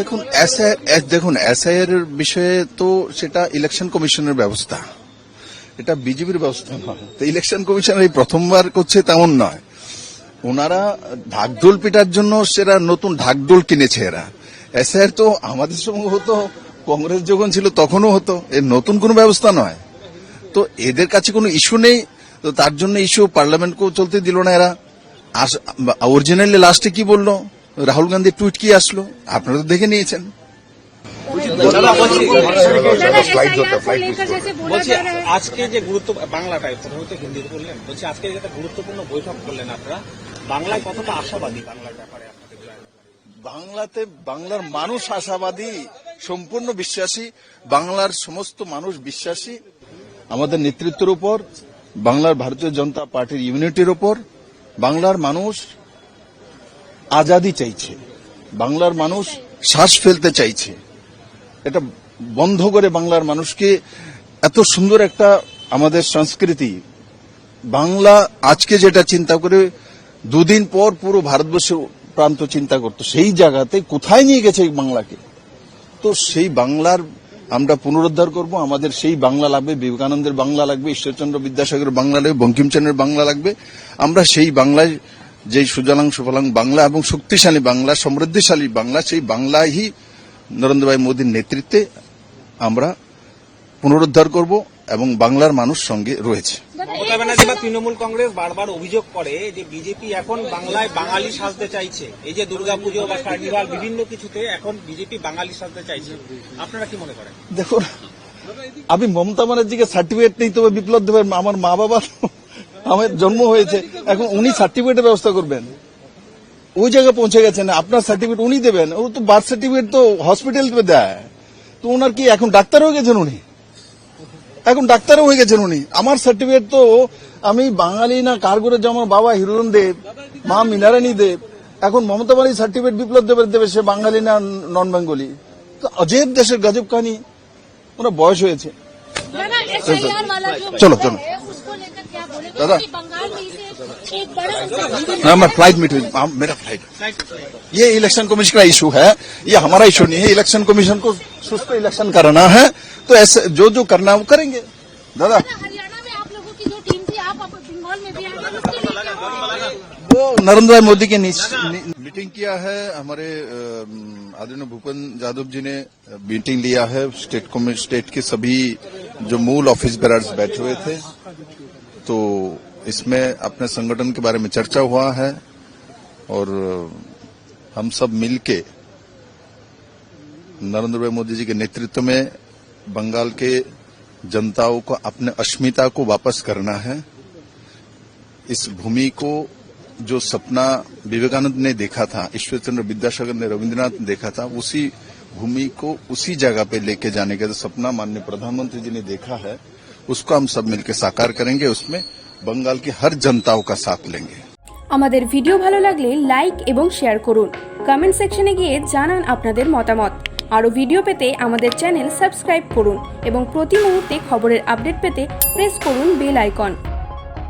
দেখুন দেখুন এসআইয়ের বিষয়ে তো সেটা ইলেকশন কমিশনের ব্যবস্থা। এটা বিজেপির ব্যবস্থা নয়। তো ইলেকশন কমিশন এই প্রথমবার করছে তেমন নয়। ওনারা ঢাকঢোল পিটার জন্য সেরা নতুন ঢাকঢোল কিনেছে এরা। এসআইয়ের তো আমাদের সঙ্গে হতো, কংগ্রেস যখন ছিল তখনও হতো, এর নতুন কোনো ব্যবস্থা নয়। তো এদের কাছে কোনো ইস্যু নেই, তো তার জন্য ইস্যু পার্লামেন্টকেও চলতে দিল না এরা। অরিজিনালি লাস্টে কি বলল? রাহুল গান্ধীর টুইট কি আসলো? আপনারা তো দেখে নিয়েছেন। আজকে যে গুরুত্ব বাংলাটায় প্রথমত হিন্দিতে বললেন বলছি আজকে একটা গুরুত্বপূর্ণ বৈঠক করলেন আপনারা বাংলায় কতটা আশাবাদী বাংলার ব্যাপারে বাংলাতে বাংলার মানুষ আশাবাদী সম্পূর্ণ বিশ্বাসী বাংলার সমস্ত মানুষ বিশ্বাসী আমাদের নেতৃত্বের উপর বাংলার ভারতীয় জনতা পার্টির ইউনিটির উপর বাংলার মানুষ আজাদি চাইছে। বাংলার মানুষ শ্বাস ফেলতে চাইছে। এটা বন্ধ করে বাংলার মানুষকে এত সুন্দর একটা আমাদের সংস্কৃতি, বাংলা আজকে যেটা চিন্তা করে দুদিন পর পুরো ভারতবর্ষের প্রান্ত চিন্তা করতো, সেই জায়গাতে কোথায় নিয়ে গেছে বাংলাকে? তো সেই বাংলার আমরা পুনরুদ্ধার করব, আমাদের সেই বাংলা লাগবে, বিবেকানন্দের বাংলা লাগবে, ঈশ্বরচন্দ্র বিদ্যাসাগরের বাংলা লাগবে, বঙ্কিমচন্দ্রের বাংলা লাগবে। আমরা সেই বাংলায় যেই সুজলাং সুফলাং বাংলা এবং শক্তিশালী বাংলা সমৃদ্ধিশালী বাংলা সেই বাংলায় নরেন্দ্র ভাই মোদীর নেতৃত্বে আমরা পুনরুদ্ধার করব এবং বাংলার মানুষ সঙ্গে রয়েছে। মমতা ব্যানার্জি বা তৃণমূল কংগ্রেস বারবার অভিযোগ করে যে বিজেপি এখন বাংলায় বাঙালি সাজতে চাইছে। এই যে দুর্গাপুজো বা কার্নিভাল বিভিন্ন কিছুতে এখন বিজেপি বাঙালি সাজতে চাইছে। আপনারা কি মনে করেন? দেখুন আমি মমতা ব্যানার্জিকে সার্টিফিকেট নেই তবে বিপ্লব দেবের আমার মা বাবা তো আমার জন্ম হয়েছে এখন উনি সার্টিফিকেটের ব্যবস্থা করবেন। ওই জায়গায় পৌঁছে গেছেন আপনার সার্টিফিকেট উনি দেবেন। ও তো বার্থ সার্টিফিকেট তো হসপিটাল দেয়। তো ওনার কি এখন ডাক্তার হয়ে গেছেন উনি? এখন ডাক্তারও হয়ে গেছেন উনি। আমার সার্টিফিকেট তো আমি বাঙালি না কার করে যেমন বাবা হিরণ দেব মা মিনারানি দেব এখন মমতা বাড়ির সার্টিফিকেট বিপ্লব দেবের দেবে সে বাঙালি না নন বেঙ্গলি তো অজেব দেশের গাজব কাহিনী। ওনার বয়স হয়েছে। চলো চলো। दादा। ना मैं फ़्लाइट मिट हुई। हाँ, मेरा फ़्लाइट ये इलेक्शन कमीशन का इशू है। ये हमारा इशू नहीं है। इलेक्शन कमीशन को सुस्त इलेक्शन करना है। तो ऐसे जो जो करना है वो करेंगे। दादा? वो नरेंद्र मोदी के मीटिंग किया है। हमारे आदरणीय भूपेन यादव जी ने मीटिंग लिया है। स्टेट स्टेट के सभी जो मूल ऑफ़िस बेरर्स बैठे हुए थे। तो इसमें अपने संगठन के बारे में चर्चा हुआ है और हम सब मिलके नरेंद्र भाई मोदी जी के नेतृत्व में बंगाल के जनताओं को अपने अस्मिता को वापस करना है। इस भूमि को जो सपना विवेकानंद ने देखा था, ईश्वरचंद्र विद्यासागर ने रविन्द्रनाथ ने देखा था, उसी भूमि को उसी जगह पे लेके जाने का जो सपना माननीय प्रधानमंत्री जी ने देखा है उसको हम सब मिलकर साकार करेंगे उसमें बंगाल की हर जनताओं का साथ लेंगे আমাদের ভিডিও ভালো লাগলে লাইক এবং শেয়ার করুন কমেন্ট সেকশনে গিয়ে জানান আপনাদের মতামত আরও ভিডিও পেতে আমাদের চ্যানেল সাবস্ক্রাইব করুন এবং প্রতি মুহূর্তে খবরের আপডেট পেতে প্রেস করুন বেল আইকন